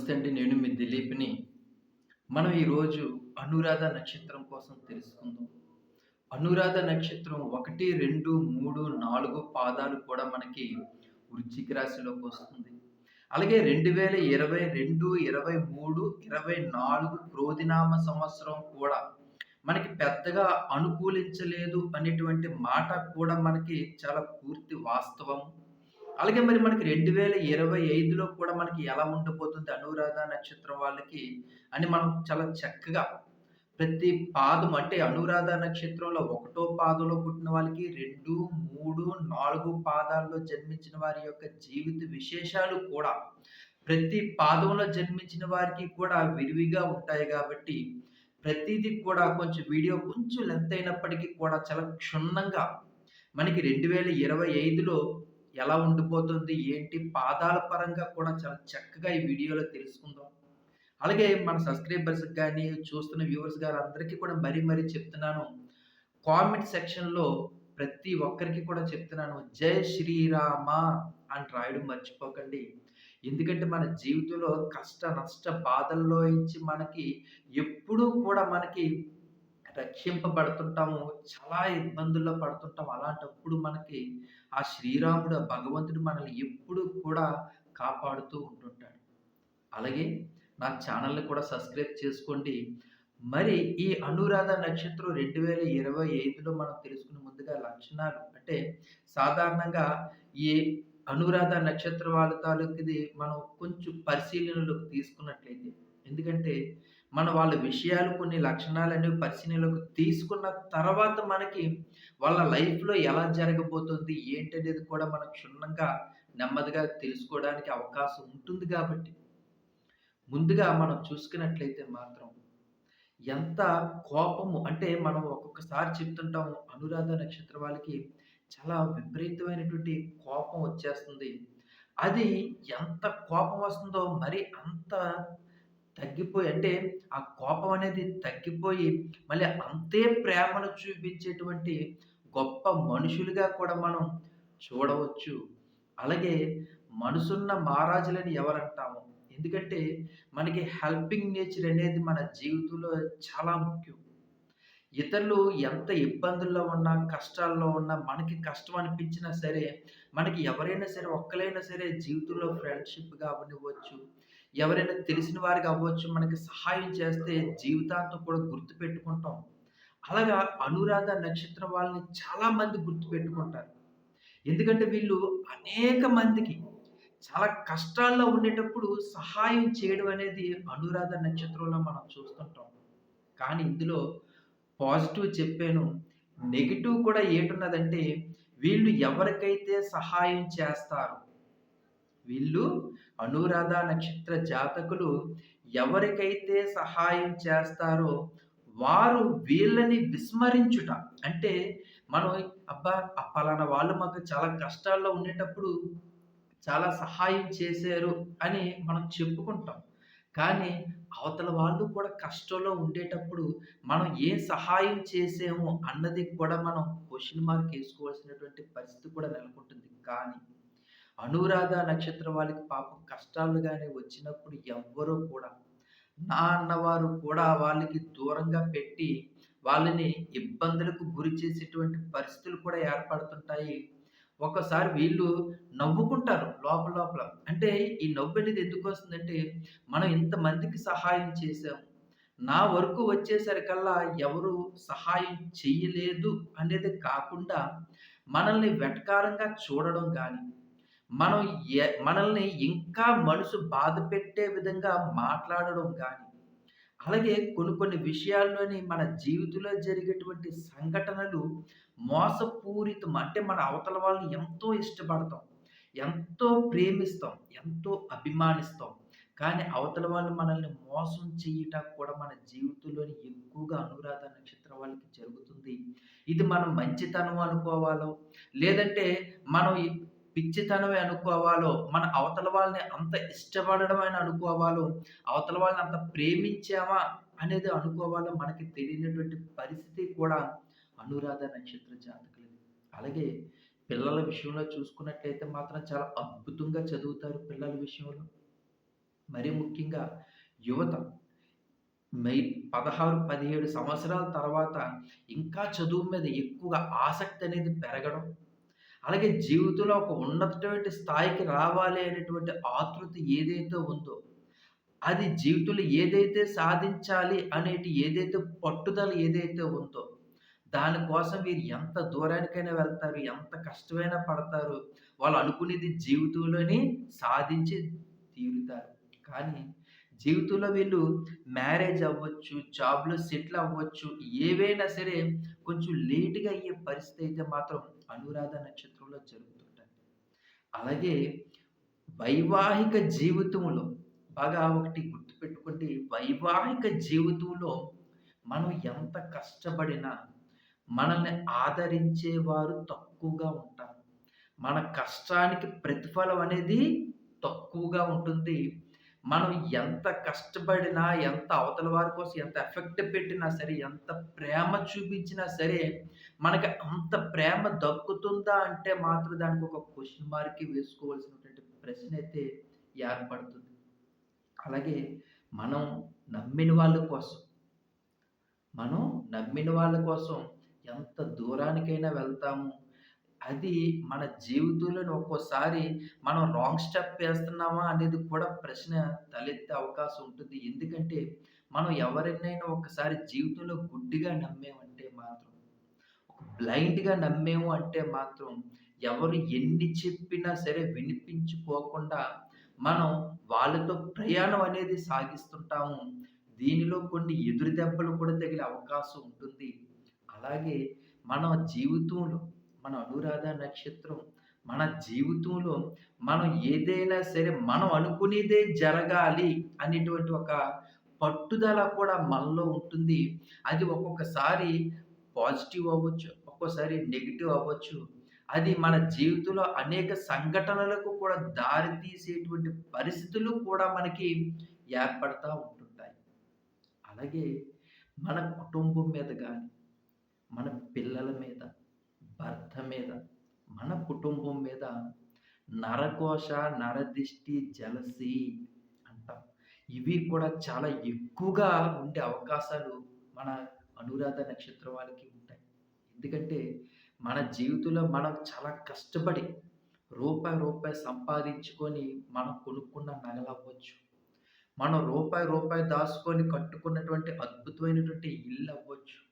నమస్తే అండి. నేను మీ దిలీప్ని. మనం ఈరోజు అనురాధ నక్షత్రం కోసం తెలుసుకుందాం. అనురాధ నక్షత్రం ఒకటి రెండు మూడు నాలుగు పాదాలు కూడా మనకి వృశ్చిక రాశిలోకి వస్తుంది. అలాగే రెండు వేల ఇరవై రెండు ఇరవై మూడు ఇరవై నాలుగు క్రోధినామ సంవత్సరం కూడా మనకి పెద్దగా అనుకూలించలేదు అనేటువంటి మాట కూడా మనకి చాలా పూర్తి వాస్తవం. అలాగే మరి మనకి రెండు వేల ఇరవై ఐదులో కూడా మనకి ఎలా ఉండబోతుంది అనురాధ నక్షత్రం వాళ్ళకి అని మనం చాలా చక్కగా ప్రతి పాదం అంటే అనురాధ నక్షత్రంలో ఒకటో పాదంలో పుట్టిన వాళ్ళకి రెండు మూడు నాలుగు పాదాల్లో జన్మించిన వారి యొక్క జీవిత విశేషాలు కూడా ప్రతి పాదంలో జన్మించిన వారికి కూడా విరివిగా ఉంటాయి కాబట్టి ప్రతిదీ కూడా కొంచెం వీడియో కొంచెం లెంత్ అయినప్పటికీ కూడా చాలా క్షుణ్ణంగా మనకి రెండు వేల ఇరవై ఐదులో ఎలా ఉండిపోతుంది ఏంటి పాదాల పరంగా కూడా చాలా చక్కగా ఈ వీడియోలో తెలుసుకుందాం. అలాగే మన సబ్స్క్రైబర్స్ కానీ చూస్తున్న వ్యూవర్స్ గారు అందరికీ కూడా మరీ మరీ చెప్తున్నాను. కామెంట్ సెక్షన్లో ప్రతి ఒక్కరికి కూడా చెప్తున్నాను జై శ్రీరామ అని రాయడం మర్చిపోకండి. ఎందుకంటే మన జీవితంలో కష్ట నష్ట బాధల్లో ఇచ్చి మనకి ఎప్పుడూ కూడా మనకి రక్షింపబడుతుంటాము. చాలా ఇబ్బందుల్లో పడుతుంటాం. అలాంటప్పుడు మనకి ఆ శ్రీరాముడు భగవంతుడు మనల్ని ఎప్పుడు కూడా కాపాడుతూ ఉంటుంటాడు. అలాగే నా ఛానల్ని కూడా సబ్స్క్రైబ్ చేసుకోండి. మరి ఈ అనురాధ నక్షత్రం రెండు వేల ఇరవై ఐదులో మనం తెలుసుకున్న ముందుగా లక్షణాలు. అంటే సాధారణంగా ఈ అనురాధ నక్షత్ర వాళ్ళ తాలూకుది మనం కొంచెం పరిశీలనలోకి తీసుకున్నట్లయితే ఎందుకంటే మన వాళ్ళ విషయాలు కొన్ని లక్షణాలు అనేవి తీసుకున్న తర్వాత మనకి వాళ్ళ లైఫ్లో ఎలా జరగబోతుంది ఏంటనేది కూడా మనం క్షుణ్ణంగా నెమ్మదిగా తెలుసుకోవడానికి అవకాశం ఉంటుంది కాబట్టి. ముందుగా మనం చూసుకున్నట్లయితే మాత్రం ఎంత కోపము అంటే మనం ఒక్కొక్కసారి చెప్తుంటాము అనురాధ నక్షత్ర వాళ్ళకి చాలా విపరీతమైనటువంటి కోపం వచ్చేస్తుంది. అది ఎంత కోపం వస్తుందో మరి అంత తగ్గిపోయి అంటే ఆ కోపం అనేది తగ్గిపోయి మళ్ళీ అంతే ప్రేమను చూపించేటువంటి గొప్ప మనుషులుగా కూడా మనం చూడవచ్చు. అలాగే మనసున్న మహారాజులని ఎవరంటాము? ఎందుకంటే మనకి హెల్పింగ్ నేచర్ అనేది మన జీవితంలో చాలా ముఖ్యం. ఇతరులు ఎంత ఇబ్బందుల్లో ఉన్నా కష్టాల్లో ఉన్నా మనకి కష్టం అనిపించినా సరే మనకి ఎవరైనా సరే ఒక్కలైనా సరే జీవితంలో ఫ్రెండ్షిప్గా అవనివ్వచ్చు ఎవరైనా తెలిసిన వారికి అవ్వచ్చు మనకి సహాయం చేస్తే జీవితాంతం కూడా గుర్తుపెట్టుకుంటాం అలాగా అనురాధ నక్షత్రం వాళ్ళని చాలామంది గుర్తుపెట్టుకుంటారు ఎందుకంటే వీళ్ళు అనేక మందికి చాలా కష్టాల్లో ఉండేటప్పుడు సహాయం చేయడం అనేది అనురాధ నక్షత్రంలో మనం చూస్తుంటాం. కానీ ఇందులో పాజిటివ్ చెప్పాను. నెగిటివ్ కూడా ఏటున్నదంటే వీళ్ళు ఎవరికైతే సహాయం చేస్తారు? వీళ్ళు అనురాధ నక్షత్ర జాతకులు ఎవరికైతే సహాయం చేస్తారో వారు వీళ్ళని విస్మరించుట. అంటే మనం అబ్బా పలానా వాళ్ళు మాకు చాలా కష్టాల్లో ఉండేటప్పుడు చాలా సహాయం చేశారు అని మనం చెప్పుకుంటాం. కానీ అవతల వాళ్ళు కూడా కష్టంలో ఉండేటప్పుడు మనం ఏ సహాయం చేసాము అన్నది కూడా మనం క్వశ్చన్ మార్క్ వేసుకోవాల్సినటువంటి పరిస్థితి కూడా నెలకొంటుంది. కానీ అనురాధ నక్షత్రం వాళ్ళకి పాపం కష్టాలు కానీ వచ్చినప్పుడు ఎవ్వరూ కూడా నా అన్నవారు కూడా వాళ్ళకి దూరంగా పెట్టి వాళ్ళని ఇబ్బందులకు గురి చేసేటువంటి పరిస్థితులు కూడా ఏర్పడుతుంటాయి. ఒకసారి వీళ్ళు నవ్వుకుంటారు లోపల లోపల. అంటే ఈ నవ్వు అనేది ఎందుకు వస్తుందంటే మనం ఇంతమందికి సహాయం చేసాము నా వరకు వచ్చేసరికల్లా ఎవరు సహాయం చేయలేదు అనేది కాకుండా మనల్ని వెటకారంగా చూడడం కానీ మనం మనల్ని ఇంకా మనసు బాధ పెట్టే విధంగా మాట్లాడడం కానీ అలాగే కొన్ని కొన్ని విషయాల్లోని మన జీవితంలో జరిగేటువంటి సంఘటనలు మోసపూరితం అంటే మన అవతల వాళ్ళని ఎంతో ఇష్టపడతాం ఎంతో ప్రేమిస్తాం ఎంతో అభిమానిస్తాం. కానీ అవతల వాళ్ళు మనల్ని మోసం చేయటం కూడా మన జీవితంలోని ఎక్కువగా అనురాధ నక్షత్రం వాళ్ళకి జరుగుతుంది. ఇది మనం మంచితనం అనుకోవాలో లేదంటే మనం పిచ్చితనమే అనుకోవాలో మన అవతల వాళ్ళని అంత ఇష్టపడడం అని అనుకోవాలో అవతల వాళ్ళని అంత ప్రేమించామా అనేది అనుకోవాలో మనకి తెలియనటువంటి పరిస్థితి కూడా అనురాధ నక్షత్ర జాతకులది అలాగే పిల్లల విషయంలో చూసుకున్నట్లయితే మాత్రం చాలా అద్భుతంగా చదువుతారు పిల్లల విషయంలో మరి ముఖ్యంగా యువత మై 16, 17 సంవత్సరాల తర్వాత ఇంకా చదువు మీద ఎక్కువగా ఆసక్తి అనేది పెరగడం. అలాగే జీవితంలో ఒక ఉన్నతటువంటి స్థాయికి రావాలి అనేటువంటి ఆతృత ఏదైతే ఉందో, అది జీవితంలో ఏదైతే సాధించాలి అనేటి ఏదైతే పట్టుదల ఏదైతే ఉందో, దానికోసం వీరు ఎంత దూరానికైనా వెళ్తారు. ఎంత కష్టమైనా పడతారు. వాళ్ళు అనుకునేది జీవితంలోని సాధించి తీరుతారు. కానీ జీవితంలో వీళ్ళు మ్యారేజ్ అవ్వచ్చు, జాబ్‌లో సెటిల్ అవ్వచ్చు. ఏవైనా సరే కొంచెం లేటుగా అయ్యే పరిస్థితి అయితే మాత్రం అనురాధ నక్షత్రంలో జరుగుతుంటాయి అలాగే వైవాహిక జీవితంలో బాగా ఒకటి గుర్తుపెట్టుకుంటే వైవాహిక జీవితంలో మనం ఎంత కష్టపడినా మనల్ని ఆదరించేవారు తక్కువగా ఉంటారు. మన కష్టానికి ప్రతిఫలం అనేది తక్కువగా ఉంటుంది. మనం ఎంత కష్టపడినా, ఎంత అవతల వారి కోసం ఎంత ఎఫెక్ట్ పెట్టినా సరే, ఎంత ప్రేమ చూపించినా సరే, మనకి అంత ప్రేమ దక్కుతుందా అంటే మాత్రం దానికి ఒక క్వశ్చన్ మార్కే వేసుకోవాల్సినటువంటి ప్రశ్న అయితే ఏర్పడుతుంది. అలాగే మనం నమ్మిన వాళ్ళ కోసం మనం నమ్మిన వాళ్ళ కోసం ఎంత దూరానికైనా వెళ్తాము. అది మన జీవితంలోని ఒక్కోసారి మనం రాంగ్ స్టెప్ వేస్తున్నామా అనేది కూడా ప్రశ్న తలెత్తే అవకాశం ఉంటుంది. ఎందుకంటే మనం ఎవరినైనా ఒకసారి జీవితంలో గుడ్డిగా నమ్మేమంటే మాత్రం, ఒక బ్లైండ్‌గా నమ్మేము అంటే మాత్రం ఎవరు ఎన్ని చెప్పినా సరే వినిపించుకోకుండా మనం వాళ్ళతో ప్రయాణం అనేది సాగిస్తుంటాము. దీనిలో కొన్ని ఎదురు దెబ్బలు కూడా తగిలే అవకాశం ఉంటుంది. అలాగే మన జీవితంలో మన అనురాధ నక్షత్రం మన జీవితంలో మనం ఏదైనా సరే మనం అనుకునేదే జరగాలి అనేటువంటి ఒక పట్టుదల కూడా మనలో ఉంటుంది. అది ఒక్కొక్కసారి పాజిటివ్ అవ్వచ్చు. ఒక్కోసారి నెగిటివ్ అవ్వచ్చు. అది మన జీవితంలో అనేక సంఘటనలకు కూడా దారి తీసేటువంటి పరిస్థితులు కూడా మనకి ఏర్పడతా ఉంటుంటాయి. అలాగే మన కుటుంబం మీద కానీ మన పిల్లల మీద, భర్త మీద, మన కుటుంబం మీద నరకోశ నరదిష్టి, జలసి అంటాం. ఇవి కూడా చాలా ఎక్కువగా ఉండే అవకాశాలు మన అనురాధ నక్షత్రం వాళ్ళకి ఉంటాయి. ఎందుకంటే మన జీవితంలో మనం చాలా కష్టపడి రూపాయి, రూపాయి సంపాదించుకొని మనం కొనుక్కున్న నగలవ్వచ్చు. మనం రూపాయి, రూపాయి దాచుకొని కట్టుకున్నటువంటి అద్భుతమైనటువంటి ఇల్లు అవ్వచ్చు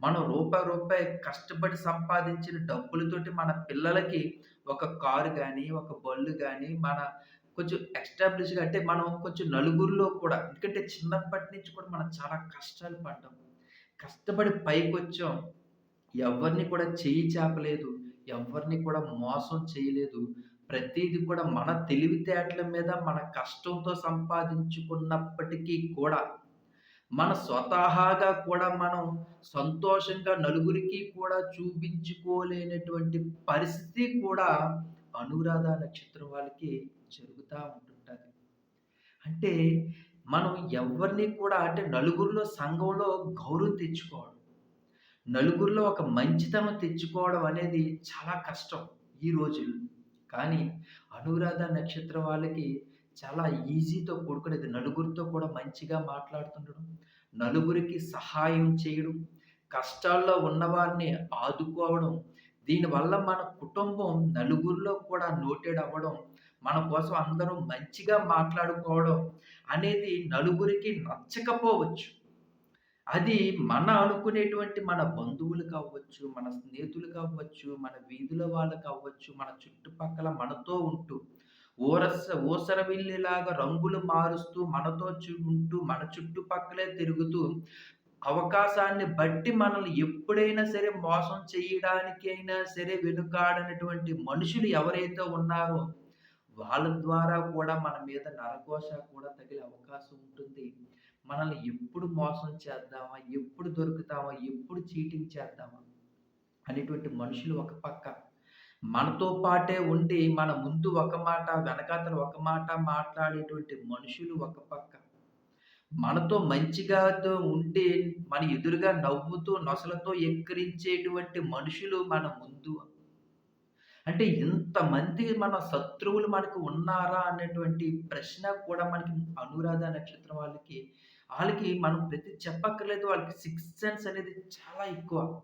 మనం రూపాయి, రూపాయి కష్టపడి సంపాదించిన డబ్బులతోటి మన పిల్లలకి ఒక కారు కానీ ఒక బళ్ళు కానీ మన కొంచెం ఎస్టాబ్లిష్‌గా అంటే మనం కొంచెం నలుగురిలో కూడా ఎందుకంటే చిన్నప్పటి నుంచి కూడా మనం చాలా కష్టాలు పడ్డాం. కష్టపడి పైకొచ్చాం. ఎవ్వరిని కూడా చెయ్యి చేపలేదు ఎవ్వరిని కూడా మోసం చేయలేదు. ప్రతిదీ కూడా మన తెలివితేటల మీద, మన కష్టంతో సంపాదించుకున్నప్పటికీ కూడా, మన స్వతహాగా కూడా మనం సంతోషంగా నలుగురికి కూడా చూపించుకోలేనటువంటి పరిస్థితి కూడా అనురాధ నక్షత్రం వాళ్ళకి జరుగుతూ ఉంటుంటుంది అంటే మనం ఎవ్వరిని కూడా అంటే నలుగురిలో సంఘంలో గౌరవం తెచ్చుకోవడం. నలుగురిలో ఒక మంచితనం తెచ్చుకోవడం అనేది చాలా కష్టం ఈ రోజుల్లో. కానీ అనురాధ నక్షత్రం వాళ్ళకి చాలా ఈజీతో కూడుకునేది. నలుగురితో కూడా మంచిగా మాట్లాడుతుండడం, నలుగురికి సహాయం చేయడం, కష్టాల్లో ఉన్నవారిని ఆదుకోవడం. దీనివల్ల మన కుటుంబం నలుగురిలో కూడా నోటెడ్ అవ్వడం, మన కోసం అందరూ మంచిగా మాట్లాడుకోవడం అనేది నలుగురికి నచ్చకపోవచ్చు. అది మన అనుకునేటువంటి మన బంధువులు కావచ్చు, మన స్నేహితులు కావచ్చు, మన వీధుల వాళ్ళు కావచ్చు, మన చుట్టుపక్కల మనతో ఉంటూ ఊరస ఊసరవెల్లిలాగా రంగులు మారుస్తూ మనతో ఉంటూ మన చుట్టుపక్కలే తిరుగుతూ అవకాశాన్ని బట్టి మనల్ని ఎప్పుడైనా సరే మోసం చేయడానికైనా సరే వెనుకాడనటువంటి మనుషులు ఎవరైతే ఉన్నారో వాళ్ళ ద్వారా కూడా మన మీద నరకోశ కూడా తగిలే అవకాశం ఉంటుంది. మనల్ని ఎప్పుడు మోసం చేద్దామా? ఎప్పుడు దొరుకుతామా? ఎప్పుడు చీటింగ్ చేద్దామా? అనేటువంటి మనుషులు ఒక పక్క. మనతో పాటే ఉండి మన ముందు ఒక మాట, వెనకాతల ఒక మాట మాట్లాడేటువంటి మనుషులు ఒక పక్క. మనతో మంచిగా ఉండి మన ఎదురుగా నవ్వుతూ, నొసలతో ఎక్కిరించేటువంటి మనుషులు మన ముందు. అంటే ఇంతమంది మన శత్రువులు మనకు ఉన్నారా అనేటువంటి ప్రశ్న కూడా మనకి అనురాధ నక్షత్రం వాళ్ళకి వాళ్ళకి మనం ప్రతి చెప్పక్కర్లేదు. వాళ్ళకి సిక్స్ సెన్స్ అనేది చాలా ఎక్కువ.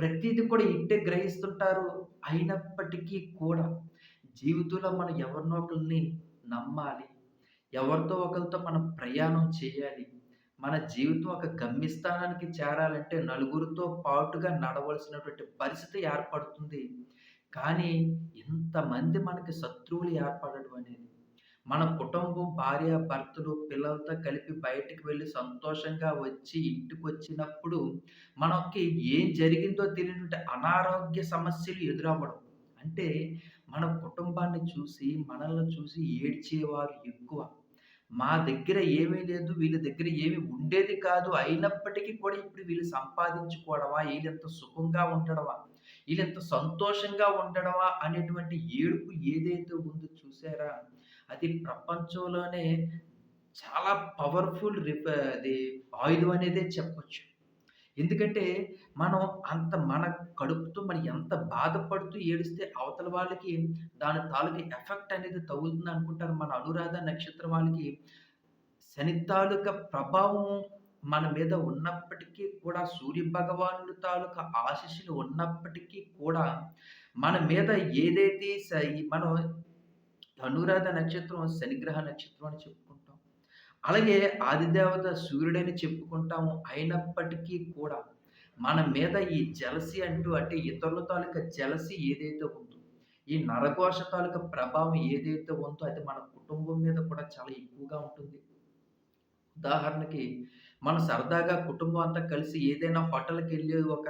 ప్రతిదీ కూడా ఇంటే గ్రహిస్తుంటారు. అయినప్పటికీ కూడా జీవితంలో మనం ఎవరినో ఒకరిని నమ్మాలి. ఎవరితో ఒకరితో మనం ప్రయాణం చేయాలి. మన జీవితం ఒక గమ్యస్థానానికి చేరాలంటే నలుగురితో పాటుగా నడవలసినటువంటి పరిస్థితి ఏర్పడుతుంది. కానీ ఇంతమంది మనకి శత్రువులు ఏర్పడడం అనేది మన కుటుంబం భార్య, భర్తలు, పిల్లలతో కలిపి బయటికి వెళ్ళి సంతోషంగా వచ్చి ఇంటికి వచ్చినప్పుడు మనకి ఏం జరిగిందో తెలియనటువంటి అనారోగ్య సమస్యలు ఎదురవ్వడం. అంటే మన కుటుంబాన్ని చూసి, మనల్ని చూసి ఏడ్చేవారు ఎక్కువ. మా దగ్గర ఏమీ లేదు. వీళ్ళ దగ్గర ఏమి ఉండేది కాదు. అయినప్పటికీ కూడా ఇప్పుడు వీళ్ళు సంపాదించుకోవడమా? వీళ్ళెంత సుఖంగా ఉండడమా? వీళ్ళెంత సంతోషంగా ఉండడమా? అనేటువంటి ఏడుపు ఏదైతే ఉందో చూసారా? అది ప్రపంచంలోనే చాలా పవర్‌ఫుల్ రిప అది ఆయుధం అనేదే చెప్పొచ్చు. ఎందుకంటే, మనం అంత మన కడుపుతో మనం ఎంత బాధపడుతూ ఏడిస్తే అవతల వాళ్ళకి దాని తాలూకు ఎఫెక్ట్ అనేది తగులుతుందనుకుంటారు. మన అనురాధ నక్షత్రం వాళ్ళకి శని తాలూకా ప్రభావం మన మీద ఉన్నప్పటికీ కూడా సూర్య భగవానుడి తాలూకా ఆశీస్సులు ఉన్నప్పటికీ కూడా మన మీద ఏదైతే స మనం అనురాధ నక్షత్రం శనిగ్రహ నక్షత్రం అని చెప్పుకుంటాం. అలాగే ఆదిదేవత సూర్యుడని చెప్పుకుంటాము. అయినప్పటికీ కూడా మన మీద ఈ జలసి అంటూ అంటే ఇతరుల తాలూకా జలసి ఏదైతే ఉందో, ఈ నరకోశ తాలూకా ప్రభావం ఏదైతే ఉందో అది మన కుటుంబం మీద కూడా చాలా ఎక్కువగా ఉంటుంది. ఉదాహరణకి మనం సరదాగా కుటుంబం అంతా కలిసి ఏదైనా హోటల్కి వెళ్ళి ఒక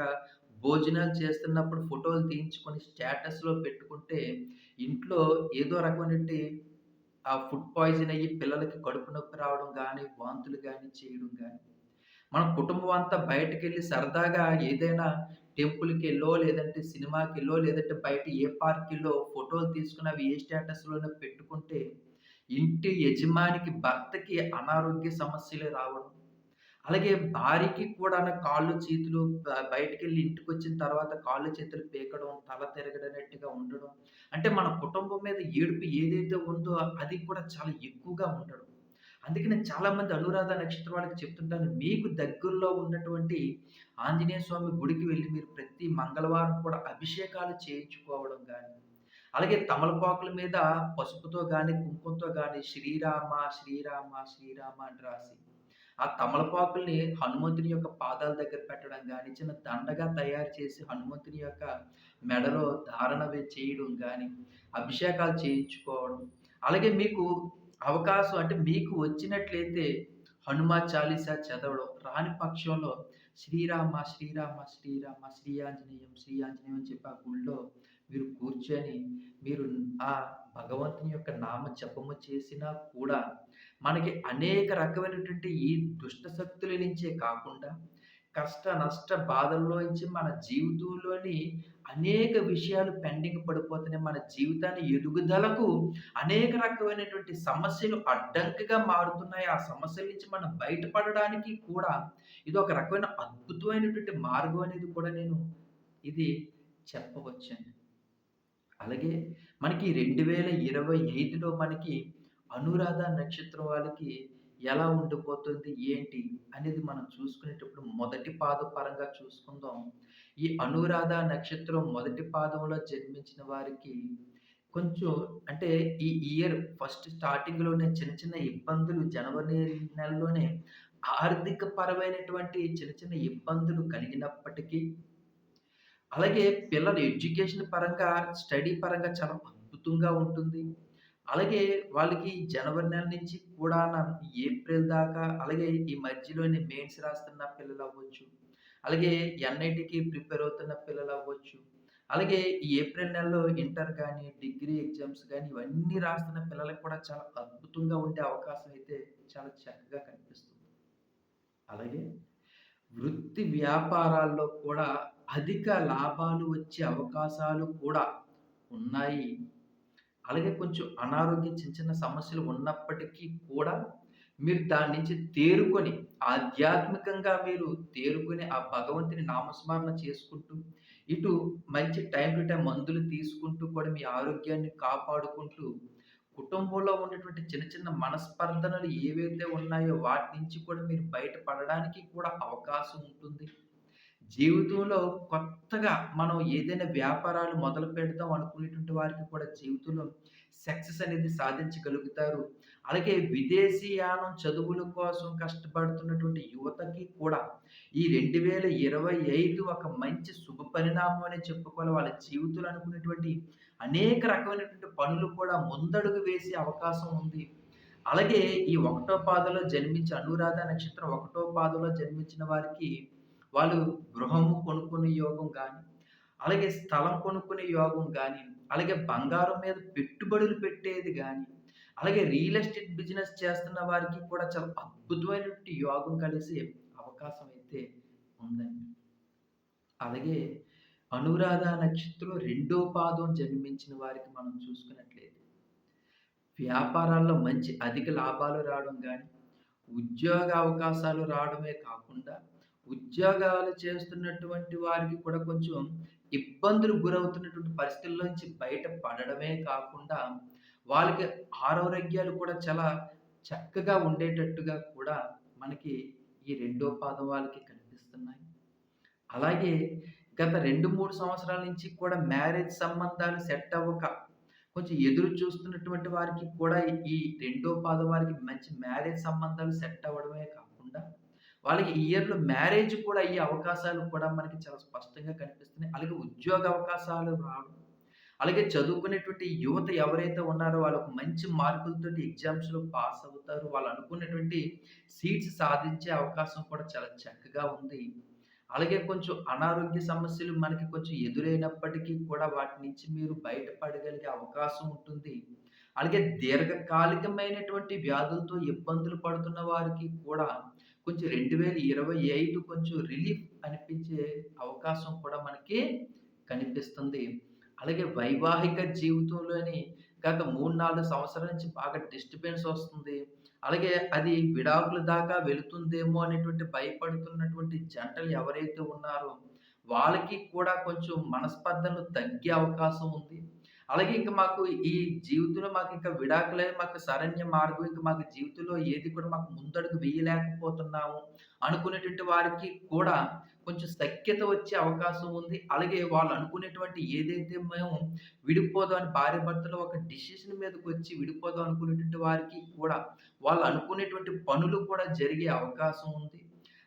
భోజనాలు చేస్తున్నప్పుడు ఫోటోలు తీయించుకొని స్టేటస్‌లో పెట్టుకుంటే, ఇంట్లో ఏదో రకమైనటి ఆ ఫుడ్ పాయిజన్ అయ్యి పిల్లలకి కడుపు నొప్పి రావడం కానీ వాంతులు కానీ చేయడం కానీ మన కుటుంబం అంతా బయటకెళ్ళి సరదాగా ఏదైనా టెంపుల్కి వెళ్ళో లేదంటే సినిమాకి వెళ్ళో లేదంటే బయట ఏ పార్క్‌కెళ్ళో ఫోటోలు తీసుకుని అవి ఏ స్టేటస్‌లోనో పెట్టుకుంటే, ఇంటి యజమానికి, భర్తకి అనారోగ్య సమస్యలు రావడం. అలాగే భార్యకి కూడా కాళ్ళు, చేతులు బయటకెళ్ళి ఇంటికి వచ్చిన తర్వాత కాళ్ళు, చేతులు పీకడం, తల తిరగడనట్టుగా ఉండడం. అంటే మన కుటుంబం మీద ఏడుపు ఏదైతే ఉందో అది కూడా చాలా ఎక్కువగా ఉండడం. అందుకే నేను చాలామంది అనురాధ నక్షత్రం వాళ్ళకి చెప్తుంటాను. మీకు దగ్గరలో ఉన్నటువంటి ఆంజనేయ స్వామి గుడికి వెళ్ళి మీరు ప్రతి మంగళవారం కూడా అభిషేకాలు చేయించుకోవడం కానీ అలాగే తమలపాకుల మీద పసుపుతో కానీ కుంకుమతో కానీ శ్రీరామ, శ్రీరామ, శ్రీరామ అని రాసి ఆ తమలపాకుల్ని హనుమంతుని యొక్క పాదాల దగ్గర పెట్టడం కానీ చిన్న దండగా తయారు చేసి హనుమంతుని యొక్క మెడలో ధారణ చేయడం కానీ అభిషేకాలు చేయించుకోవడం. అలాగే మీకు అవకాశం అంటే మీకు వచ్చినట్లయితే హనుమా చాలీసా చదవడం. రాని పక్షంలో శ్రీరామ, శ్రీరామ, శ్రీరామ, శ్రీ ఆంజనేయం, శ్రీ ఆంజనేయం అని చెప్పి ఆ గుళ్ళో మీరు కూర్చొని మీరు ఆ భగవంతుని యొక్క నామ జపము చేసినా కూడా మనకి అనేక రకమైనటువంటి ఈ దుష్ట శక్తుల నుంచే కాకుండా కష్ట, నష్ట బాధల్లోంచి మన జీవితంలోని అనేక విషయాలు పెండింగ్ పడిపోతున్నాయి. మన జీవితాన్ని ఎదుగుదలకు అనేక రకమైనటువంటి సమస్యలు అడ్డంకిగా మారుతున్నాయి. ఆ సమస్యల నుంచి మనం బయటపడడానికి కూడా ఇది ఒక రకమైన అద్భుతమైనటువంటి మార్గం అనేది కూడా నేను ఇది చెప్పవచ్చండి. అలాగే మనకి 2025లో మనకి అనురాధ నక్షత్రం వాళ్ళకి ఎలా ఉండిపోతుంది? ఏంటి? అనేది మనం చూసుకునేటప్పుడు మొదటి పాదం పరంగా చూసుకుందాం. ఈ అనురాధ నక్షత్రం మొదటి పాదంలో జన్మించిన వారికి కొంచెం అంటే ఈ ఇయర్ ఫస్ట్ స్టార్టింగ్‌లోనే చిన్న చిన్న ఇబ్బందులు జనవరి నెలలోనే ఆర్థిక పరమైనటువంటి చిన్న చిన్న ఇబ్బందులు కలిగినప్పటికీ అలాగే పిల్లల ఎడ్యుకేషన్ పరంగా, స్టడీ పరంగా చాలా అద్భుతంగా ఉంటుంది. అలాగే వాళ్ళకి జనవరి నెల నుంచి కూడాన ఏప్రిల్ దాకా, అలాగే ఈ మధ్యలోనే మెయిన్స్ రాస్తున్న పిల్లలవ్వచ్చు. అలాగే ఎన్‌ఐటీకి ప్రిపేర్ అవుతున్న పిల్లలవ్వచ్చు. అలాగే ఈ ఏప్రిల్ నెలలో ఇంటర్ కానీ డిగ్రీ ఎగ్జామ్స్ కానీ ఇవన్నీ రాస్తున్న పిల్లలకి కూడా చాలా అద్భుతంగా ఉండే అవకాశం అయితే చాలా చక్కగా కనిపిస్తుంది. అలాగే వృత్తి వ్యాపారాల్లో కూడా అధిక లాభాలు వచ్చే అవకాశాలు కూడా ఉన్నాయి. అలాగే కొంచెం అనారోగ్య చిన్న చిన్న సమస్యలు ఉన్నప్పటికీ కూడా మీరు దాని నుంచి తేరుకొని ఆధ్యాత్మికంగా మీరు తేరుకొని ఆ భగవంతుని నామస్మరణ చేసుకుంటూ ఇటు మంచి టైం టు టైం మందులు తీసుకుంటూ కూడా మీ ఆరోగ్యాన్ని కాపాడుకుంటూ, కుటుంబంలో ఉన్నటువంటి చిన్న చిన్న మనస్పర్ధనలు ఏవైతే ఉన్నాయో వాటి నుంచి కూడా మీరు బయటపడడానికి కూడా అవకాశం ఉంటుంది. జీవితంలో కొత్తగా మనం ఏదైనా వ్యాపారాలు మొదలు పెడదాం అనుకునేటువంటి వారికి కూడా జీవితంలో సక్సెస్ అనేది సాధించగలుగుతారు. అలాగే విదేశీయానం చదువుల కోసం కష్టపడుతున్నటువంటి యువతకి కూడా ఈ 2025 ఒక మంచి శుభ పరిణామం అని చెప్పుకోవాలి. వాళ్ళ జీవితంలో అనుకునేటువంటి అనేక రకమైనటువంటి పనులు కూడా ముందడుగు వేసే అవకాశం ఉంది. అలాగే ఈ ఒకటో పాదలో జన్మించి అనురాధ నక్షత్రం ఒకటో పాదలో జన్మించిన వారికి వాళ్ళు గృహము కొనుక్కునే యోగం కానీ అలాగే స్థలం కొనుక్కునే యోగం కానీ అలాగే బంగారం మీద పెట్టుబడులు పెట్టేది కానీ అలాగే రియల్ ఎస్టేట్ బిజినెస్ చేస్తున్న వారికి కూడా చాలా అద్భుతమైనటువంటి యోగం కలిసే అవకాశం అయితే ఉందండి. అలాగే అనురాధ నక్షత్రం రెండో పాదం జన్మించిన వారికి మనం చూసుకున్నట్లయితే వ్యాపారాల్లో మంచి అధిక లాభాలు రావడం కానీ ఉద్యోగ అవకాశాలు రావడమే కాకుండా, ఉద్యోగాలు చేస్తున్నటువంటి వారికి కూడా కొంచెం ఇబ్బందులు గురవుతున్నటువంటి పరిస్థితుల్లోంచి బయట పడడమే కాకుండా, వాళ్ళకి ఆరోగ్యాలు కూడా చాలా చక్కగా ఉండేటట్టుగా కూడా మనకి ఈ రెండో పాదం వాళ్ళకి కనిపిస్తున్నాయి. అలాగే గత 2, 3 సంవత్సరాల నుంచి కూడా మ్యారేజ్ సంబంధాలు సెట్ అవ్వక కొంచెం ఎదురు చూస్తున్నటువంటి వారికి కూడా ఈ రెండో పాద వారికి మంచి మ్యారేజ్ సంబంధాలు సెట్ అవ్వడమే కాకుండా, వాళ్ళకి ఈ ఇయర్‌లో మ్యారేజ్ కూడా అయ్యే అవకాశాలు కూడా మనకి చాలా స్పష్టంగా కనిపిస్తున్నాయి. అలాగే ఉద్యోగ అవకాశాలు రావడం, అలాగే చదువుకునేటువంటి యువత ఎవరైతే ఉన్నారో వాళ్ళకు మంచి మార్కులతోటి ఎగ్జామ్స్‌లో పాస్ అవుతారు. వాళ్ళు అనుకున్నటువంటి సీట్స్ సాధించే అవకాశం కూడా చాలా చక్కగా ఉంది. అలాగే కొంచెం అనారోగ్య సమస్యలు మనకి కొంచెం ఎదురైనప్పటికీ కూడా వాటి నుంచి మీరు బయటపడగలిగే అవకాశం ఉంటుంది. అలాగే దీర్ఘకాలికమైనటువంటి వ్యాధులతో ఇబ్బందులు పడుతున్న వారికి కూడా కొంచెం 2025 కొంచెం రిలీఫ్ అనిపించే అవకాశం కూడా మనకి కనిపిస్తుంది. అలాగే వైవాహిక జీవితంలోని గత 3, 4 సంవత్సరాల నుంచి బాగా డిస్టర్బెన్స్ వస్తుంది. అలాగే అది విడాకుల దాకా వెళుతుందేమో అనేటువంటి భయపడుతున్నటువంటి జంటలు ఎవరైతే ఉన్నారో, వాళ్ళకి కూడా కొంచెం మనస్పర్ధలు తగ్గే అవకాశం ఉంది. అలాగే ఇంకా మాకు ఈ జీవితంలో మాకు ఇంకా విడాకులే మాకు శరణ్య మార్గం. ఇంకా మాకు జీవితంలో ఏది కూడా మాకు ముందడుగు వేయలేకపోతున్నాము అనుకునేటువంటి వారికి కూడా కొంచెం సఖ్యత వచ్చే అవకాశం ఉంది. అలాగే వాళ్ళు అనుకునేటువంటి ఏదైతే మేము విడిపోదాం అని భార్యాభర్తలు ఒక డిసిషన్ మీదకి వచ్చి విడిపోదాం అనుకునేటువంటి వారికి కూడా వాళ్ళు అనుకునేటువంటి పనులు కూడా జరిగే అవకాశం ఉంది.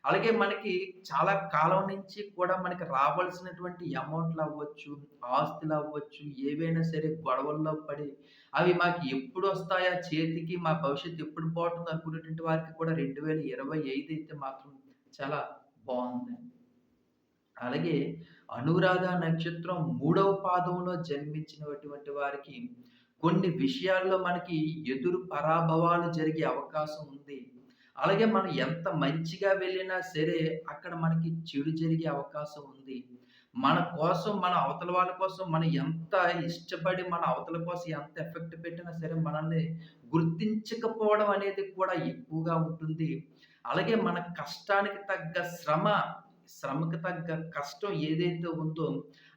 అలాగే మనకి చాలా కాలం నుంచి కూడా మనకి రావాల్సినటువంటి అమౌంట్లు అవ్వచ్చు ఆస్తులు అవ్వచ్చు ఏవైనా సరే గొడవల్లో పడి అవి మాకు ఎప్పుడు వస్తాయా చేతికి, మా భవిష్యత్తు ఎప్పుడు పోతుంది అనుకునేటువంటి వారికి కూడా 2025 అయితే మాత్రం చాలా బాగుంది అలాగే అనురాధ నక్షత్రం మూడవ పాదంలో జన్మించినటువంటి వారికి కొన్ని విషయాల్లో మనకి ఎదురు పరాభవాలు జరిగే అవకాశం ఉంది. అలాగే మనం ఎంత మంచిగా వెళ్ళినా సరే, అక్కడ మనకి చెడు జరిగే అవకాశం ఉంది. మన కోసం, మన అవతల వాళ్ళ కోసం మనం ఎంత ఇష్టపడి, మన అవతల కోసం ఎంత ఎఫెక్ట్ పెట్టినా సరే, మనల్ని గుర్తించకపోవడం అనేది కూడా ఎక్కువగా ఉంటుంది. అలాగే మన కష్టానికి తగ్గ శ్రమ, శ్రమకు తగ్గ కష్టం ఏదైతే ఉందో,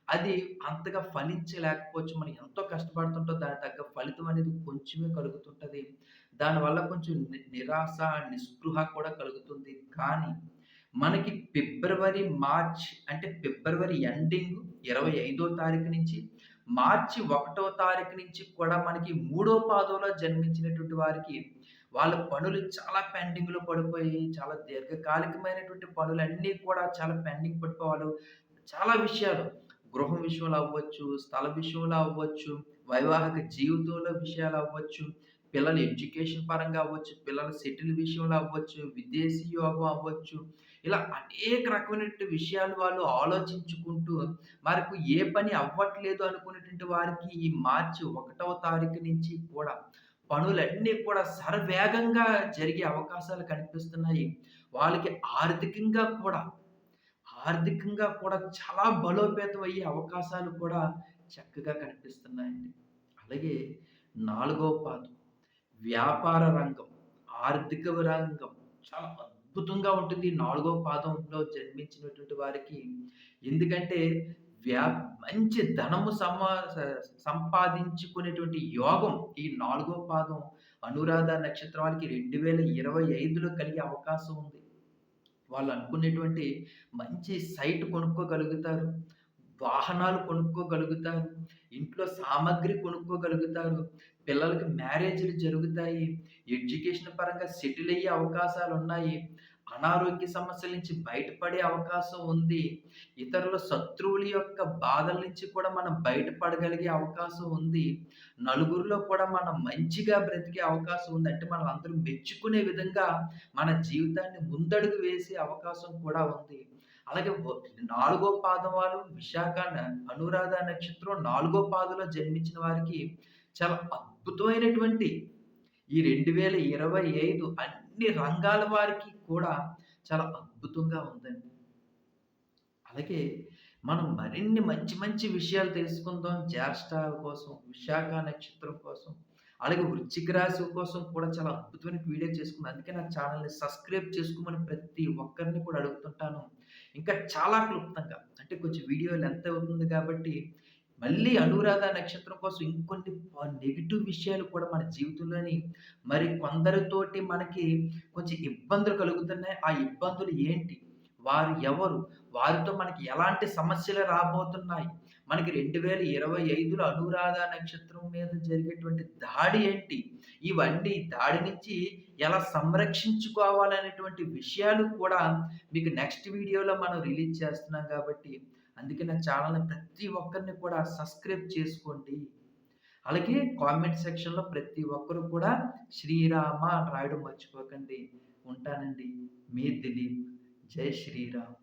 అది అంతగా ఫలించలేకపోవచ్చు. మనం ఎంతో కష్టపడుతుంటో దానికి తగ్గ ఫలితం అనేది కొంచెమే కలుగుతుంటది. దానివల్ల కొంచెం నిరాశ, నిస్పృహ కూడా కలుగుతుంది. కానీ మనకి ఫిబ్రవరి, మార్చ్ అంటే ఫిబ్రవరి ఎండింగ్ 25 తారీఖు నుంచి, మార్చి ఒకటో తారీఖు నుంచి కూడా మనకి మూడో పాదంలో జన్మించినటువంటి వారికి వాళ్ళ పనులు చాలా పెండింగ్‌లో పడిపోయి, చాలా దీర్ఘకాలికమైనటువంటి పనులన్నీ కూడా చాలా పెండింగ్ పడిపోవాలి. చాలా విషయాలు గృహం విషయంలో అవ్వచ్చు, స్థల విషయంలో అవ్వచ్చు, వైవాహిక జీవితంలో విషయాలు అవ్వచ్చు, పిల్లల ఎడ్యుకేషన్ పరంగా అవ్వచ్చు, పిల్లల సెటిల్ విషయంలో అవ్వచ్చు, విదేశీ యోగం అవ్వచ్చు. ఇలా అనేక రకమైనటువంటి విషయాలు వాళ్ళు ఆలోచించుకుంటూ, మనకు ఏ పని అవ్వట్లేదు అనుకునేటువంటి వారికి ఈ మార్చి ఒకటవ తారీఖు నుంచి కూడా పనులన్నీ కూడా సర్వేగంగా జరిగే అవకాశాలు కనిపిస్తున్నాయి. వాళ్ళకి ఆర్థికంగా కూడా, ఆర్థికంగా కూడా చాలా బలోపేతం అయ్యే అవకాశాలు కూడా చక్కగా కనిపిస్తున్నాయండి. అలాగే నాలుగవ పాదం వ్యాపార రంగం, ఆర్థిక రంగం చాలా అద్భుతంగా ఉంటుంది. నాలుగో పాదంలో జన్మించినటువంటి వారికి. ఎందుకంటే వ్యా మంచి ధనము సమా సంపాదించుకునేటువంటి యోగం ఈ నాలుగో పాదం అనురాధ నక్షత్రం వాళ్ళకి 2025లో కలిగే అవకాశం ఉంది. వాళ్ళు అనుకునేటువంటి మంచి సైట్ కొనుక్కోగలుగుతారు. వాహనాలు కొనుక్కోగలుగుతారు. ఇంట్లో సామాగ్రి కొనుక్కోగలుగుతారు. పిల్లలకి మ్యారేజ్‌లు జరుగుతాయి. ఎడ్యుకేషన్ పరంగా సెటిల్ అయ్యే అవకాశాలు ఉన్నాయి అనారోగ్య సమస్యల నుంచి బయటపడే అవకాశం ఉంది. ఇతరుల శత్రువుల యొక్క బాధల నుంచి కూడా మనం బయటపడగలిగే అవకాశం ఉంది. నలుగురిలో కూడా మనం మంచిగా బ్రతికే అవకాశం ఉంది. అంటే మనం అందరూ మెచ్చుకునే విధంగా మన జీవితాన్ని ముందడుగు వేసే అవకాశం కూడా ఉంది. అలాగే నాలుగో పాదం వాళ్ళు విశాఖ అనురాధ నక్షత్రం నాలుగో పాదంలో జన్మించిన వారికి చాలా అద్భుతమైనటువంటి ఈ 2025 అన్ని రంగాల వారికి కూడా చాలా అద్భుతంగా ఉందండి. అలాగే మనం మరిన్ని మంచి మంచి విషయాలు తెలుసుకుందాం. జ్యేష్ఠ కోసం, విశాఖ నక్షత్రం కోసం, అలాగే వృశ్చిక రాశి కోసం కూడా చాలా అద్భుతమైన వీడియో చేసుకున్నాను. అందుకే నా ఛానల్ని సబ్స్క్రైబ్ చేసుకోమని ప్రతి ఒక్కరిని కూడా అడుగుతుంటాను. ఇంకా చాలా క్లుప్తంగా అంటే కొంచెం వీడియో లెంత్ అవుతుంది కాబట్టి మళ్ళీ అనురాధ నక్షత్రం కోసం ఇంకొన్ని నెగిటివ్ విషయాలు కూడా మన జీవితంలోని మరి కొందరితోటి మనకి కొంచెం ఇబ్బందులు కలుగుతున్నాయి. ఆ ఇబ్బందులు ఏంటి? వారు ఎవరు? వారితో మనకి ఎలాంటి సమస్యలు రాబోతున్నాయి? మనకి 2025లో అనురాధ నక్షత్రం మీద జరిగేటువంటి దాడి ఏంటి? ఇవన్నీ దాడి నుంచి ఎలా సంరక్షించుకోవాలనేటువంటి విషయాలు కూడా మీకు నెక్స్ట్ వీడియోలో మనం రిలీజ్ చేస్తున్నాం కాబట్టి అందుకే నా ఛానల్ని ప్రతి ఒక్కరిని కూడా సబ్స్క్రైబ్ చేసుకోండి. అలాగే కామెంట్ సెక్షన్‌లో ప్రతి ఒక్కరు కూడా శ్రీరామ అని రాయడం మర్చిపోకండి. ఉంటానండి. మీ దిలీప్. జై శ్రీరామ్.